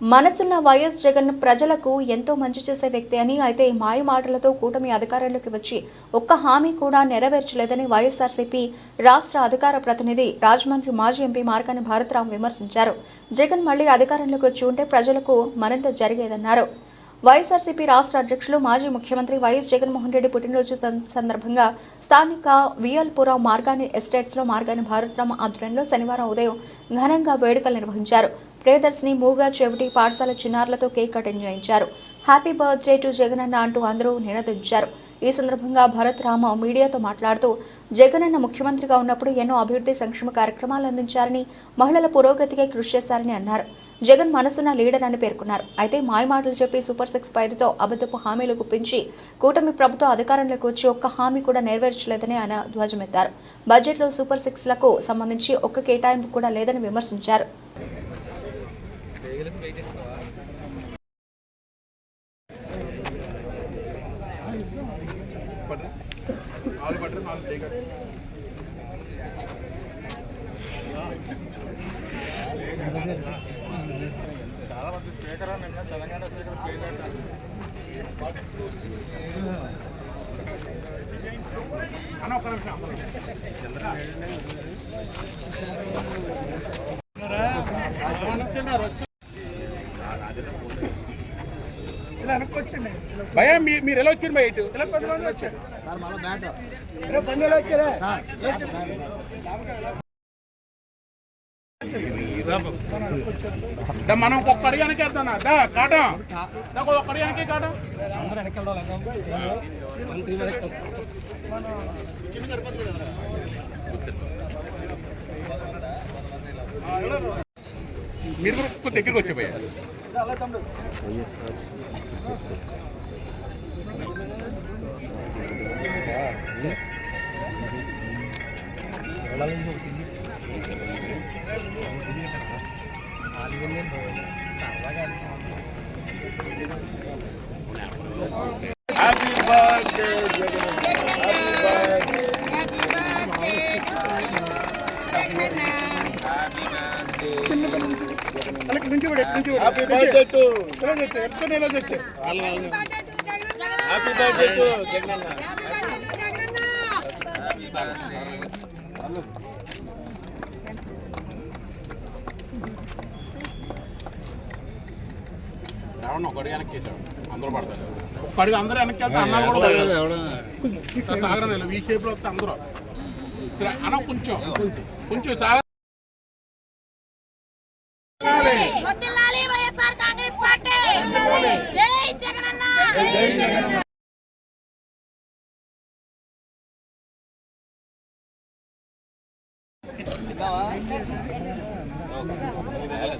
మనసున్న వైఎస్ జగన్ ప్రజలకు ఎంతో మంచి చేసే వ్యక్తి అని అయితే మాయ మాటలతో కూటమి అధికారంలోకి వచ్చి ఒక్క హామీ కూడా నెరవేర్చలేదని వైఎస్ఆర్సీపీ రాష్ట్ర అధికార ప్రతినిధి రాజమండ్రి మాజీ ఎంపీ మార్కాని భారతరామ్ విమర్శించారు. జగన్ మళ్ళీ అధికారంలోకి వచ్చి ఉంటే ప్రజలకు మరింత జరిగేదన్నారు. వైఎస్ఆర్సీపీ రాష్ట్ర అధ్యక్షులు మాజీ ముఖ్యమంత్రి వైఎస్ జగన్మోహన్ రెడ్డి పుట్టినరోజు సందర్భంగా స్థానిక వియల్పురం మార్గాని ఎస్టేట్స్లో మార్గాని భారతరామ ఆధ్వర్యంలో శనివారం ఉదయం ఘనంగా వేడుకలు నిర్వహించారు. ప్రియదర్శిని మూగా చెవిటి పాఠశాల చిన్నారులతో కేక్ కటింగ్ చేయించారు. హ్యాపీ బర్త్డే టు జగనన్న అంటూ అందరూ నినదించారు. ఈ సందర్భంగా భరత్ రామ మీడియాతో మాట్లాడుతూ జగనన్న ముఖ్యమంత్రిగా ఉన్నప్పుడు ఎన్నో అభివృద్ధి సంక్షేమ కార్యక్రమాలు అందించారని మహిళల పురోగతికే కృషి చేశారని అన్నారు. జగన్ మనసున్న లీడర్ అని పేర్కొన్నారు. అయితే మాయమాటలు చెప్పి సూపర్ సిక్స్ పైరుతో అబద్ధపు హామీలు గుప్పించి కూటమి ప్రభుత్వం అధికారంలోకి వచ్చి ఒక్క హామీ కూడా నెరవేర్చలేదని ఆయన ధ్వజమెత్తారు. బడ్జెట్లో సూపర్ సిక్స్లకు సంబంధించి ఒక్క కేటాయింపు కూడా లేదని విమర్శించారు. చాలా మంది స్పీకర్ నిన్న తెలంగాణ స్పీకర్ ప్రెసిడెంట్ అన్న ఒక్క నిమిషం భయ మీరు ఎలా వచ్చారు భయ ఇటు? బండి ఎలా వచ్చారా? మనం ఒక్క అడిగానికి వెళ్తానా? దా కాటం. దా ఒక్క అడిగానికి కాటం. మీరు కూడా దగ్గరికి వచ్చే భయ్య అలా తమ్ముడు హ్యాపీ బర్త్డే జగన్ అలాగే నుంచి కూడా నుంచి కూడా హ్యాపీ బర్త్డే టు ఇలా తెచ్చా ఎంత ఇలా తెచ్చా హ్యాపీ బర్త్డే టు జగన్ ఎవరన్నా ఒక అడిగి వెనక్కి అందరూ పడతారు. ఒక అడిగి అందరూ వెనక్కి వెళ్తే అన్నా కూడా. సాగరం ఈ షేప్లో వస్తే అందరూ. సరే, అన్న కొంచెం. కొంచెం సాగరం వర్ధిల్లాలి వైఎస్ఆర్ కాంగ్రెస్ పార్టీ జై జగనన్న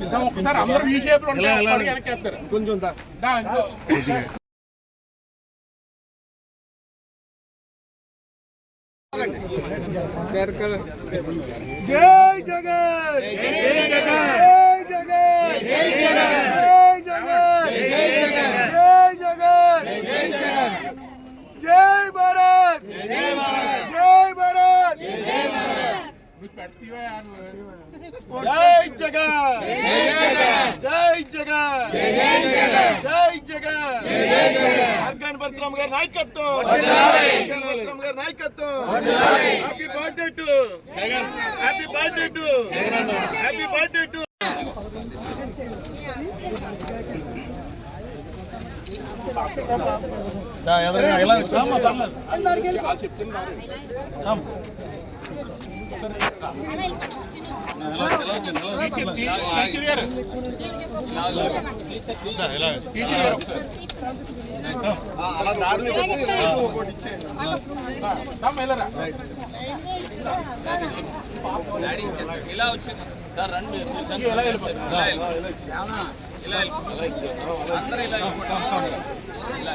ఇంకా ఒక్కసారి అందరూ ఈ షేప్లో వేస్తారు కొంచెం దా దా, ఇంకో. జై జగన్ జై జగన్ జై జగన్ జై జగన్ జై జగన్ జై జగన్ జై జగన్ జై భారత్ జై భారత్ జై భారత్ నువ్వు పెడతీవా జై జగన్ జై జగన్ జై జగన్ జై జగన్ జై జగన్ ఆర్గాన్ భద్రం గారి నాయకత్వం ఆర్గాన్ భద్రం గారి నాయకత్వం happy birthday to Jagan happy birthday to happy birthday to అలా ఇలా వచ్చింది సార్ రండి ఇలా ఇలా ఇలా అందరూ ఇలా ఇలా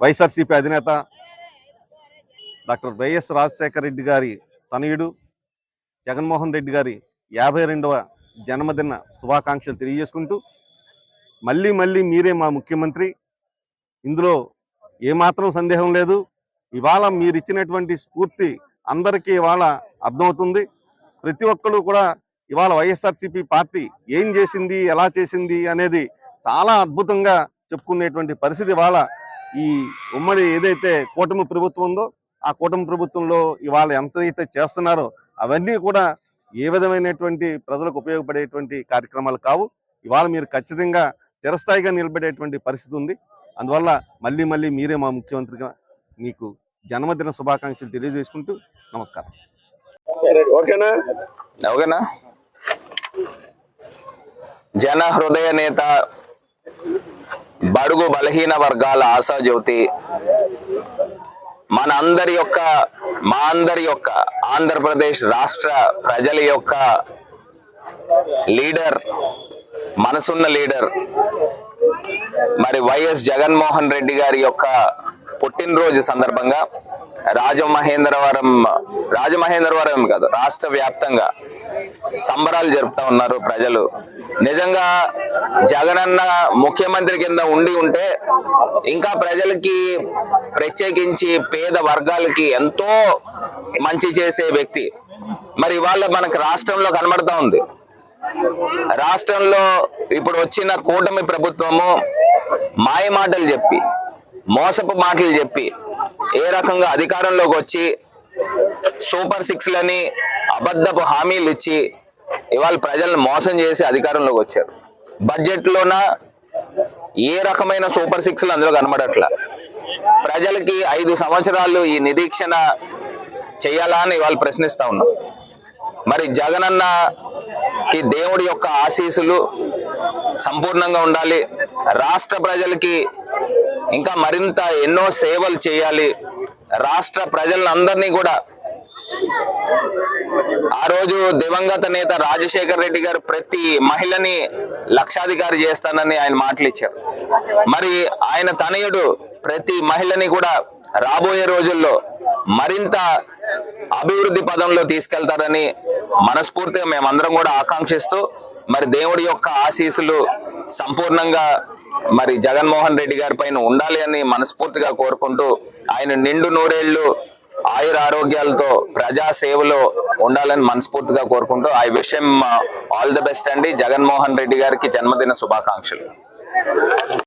వైఎస్ఆర్సీపీ అధినేత డాక్టర్ వైఎస్ రాజశేఖర రెడ్డి గారి తనయుడు జగన్మోహన్ రెడ్డి గారి యాభై రెండవ జన్మదిన శుభాకాంక్షలు తెలియజేసుకుంటూ మళ్ళీ మళ్ళీ మీరే మా ముఖ్యమంత్రి. ఇందులో ఏమాత్రం సందేహం లేదు. ఇవాళ మీరు ఇచ్చినటువంటి స్ఫూర్తి అందరికీ ఇవాళ అర్థమవుతుంది. ప్రతి ఒక్కరు కూడా ఇవాళ వైఎస్ఆర్సీపీ పార్టీ ఏం చేసింది ఎలా చేసింది అనేది చాలా అద్భుతంగా చెప్పుకునేటువంటి పరిస్థితి ఇవాళ ఈ ఉమ్మడి ఏదైతే కూటమి ప్రభుత్వం ఉందో ఆ కూటమి ప్రభుత్వంలో ఇవాళ ఎంత అయితే చేస్తున్నారో అవన్నీ కూడా ఏ విధమైనటువంటి ప్రజలకు ఉపయోగపడేటువంటి కార్యక్రమాలు కావు. ఇవాళ మీరు ఖచ్చితంగా చిరస్థాయిగా నిలబడేటువంటి పరిస్థితి ఉంది. అందువల్ల మళ్ళీ మళ్ళీ మీరే మా ముఖ్యమంత్రిగా మీకు జన్మదిన శుభాకాంక్షలు తెలియజేసుకుంటూ నమస్కారం. ఓకేనా? ఓకేనా? జన హృదయ నేత బడుగు బలహీన వర్గాల ఆశాజ్యోతి మన అందరి యొక్క మా అందరి యొక్క ఆంధ్రప్రదేశ్ రాష్ట్ర ప్రజల యొక్క లీడర్ మనసున్న లీడర్ మరి వైఎస్ జగన్మోహన్ రెడ్డి గారి యొక్క పుట్టినరోజు సందర్భంగా రాజమహేంద్రవరం రాజమహేంద్రవరం కాదు రాష్ట్ర వ్యాప్తంగా సంబరాలు జరుపుతా ఉన్నారు ప్రజలు. నిజంగా జగనన్న ముఖ్యమంత్రి కింద ఉండి ఉంటే ఇంకా ప్రజలకి ప్రత్యేకించి పేద వర్గాలకి ఎంతో మంచి చేసే వ్యక్తి. మరి ఇవాళ మనకు రాష్ట్రంలో కనబడతా ఉంది. రాష్ట్రంలో ఇప్పుడు వచ్చిన కూటమి ప్రభుత్వము మాయ మాటలు చెప్పి మోసపు మాటలు చెప్పి ఏ రకంగా అధికారంలోకి వచ్చి సూపర్ సిక్స్ లని అబద్ధపు హామీలు ఇచ్చి ఇవాళ ప్రజలను మోసం చేసి అధికారంలోకి వచ్చారు. బడ్జెట్లోన ఏ రకమైన సూపర్ సిక్స్లు అందులో కనబడట్లా? ప్రజలకి ఐదు సంవత్సరాలు ఈ నిరీక్షణ చేయాలా అని ఇవాళ ప్రశ్నిస్తా ఉన్నాం. మరి జగనన్నకి దేవుడి యొక్క ఆశీసులు సంపూర్ణంగా ఉండాలి. రాష్ట్ర ప్రజలకి ఇంకా మరింత ఎన్నో సేవలు చేయాలి. రాష్ట్ర ప్రజలందరినీ కూడా. ఆ రోజు దివంగత నేత రాజశేఖర్ రెడ్డి గారు ప్రతి మహిళని లక్షాధికారి చేస్తానని ఆయన మాటలు ఇచ్చారు మరి ఆయన తనయుడు ప్రతి మహిళని కూడా రాబోయే రోజుల్లో మరింత అభివృద్ధి పదంలో తీసుకెళ్తారని మనస్ఫూర్తిగా మేమందరం కూడా ఆకాంక్షిస్తూ మరి దేవుడి యొక్క ఆశీస్సులు సంపూర్ణంగా మరి జగన్మోహన్ రెడ్డి గారి పైన ఉండాలి అని మనస్ఫూర్తిగా కోరుకుంటూ ఆయన నిండు నూరేళ్ళు ఆయుర ఆరోగ్యాలతో ప్రజా సేవలో ఉండాలని మనస్ఫూర్తిగా కోరుకుంటూ ఆ విషయం ఆల్ ది బెస్ట్ అండి. జగన్మోహన్ రెడ్డి గారికి జన్మదిన శుభాకాంక్షలు.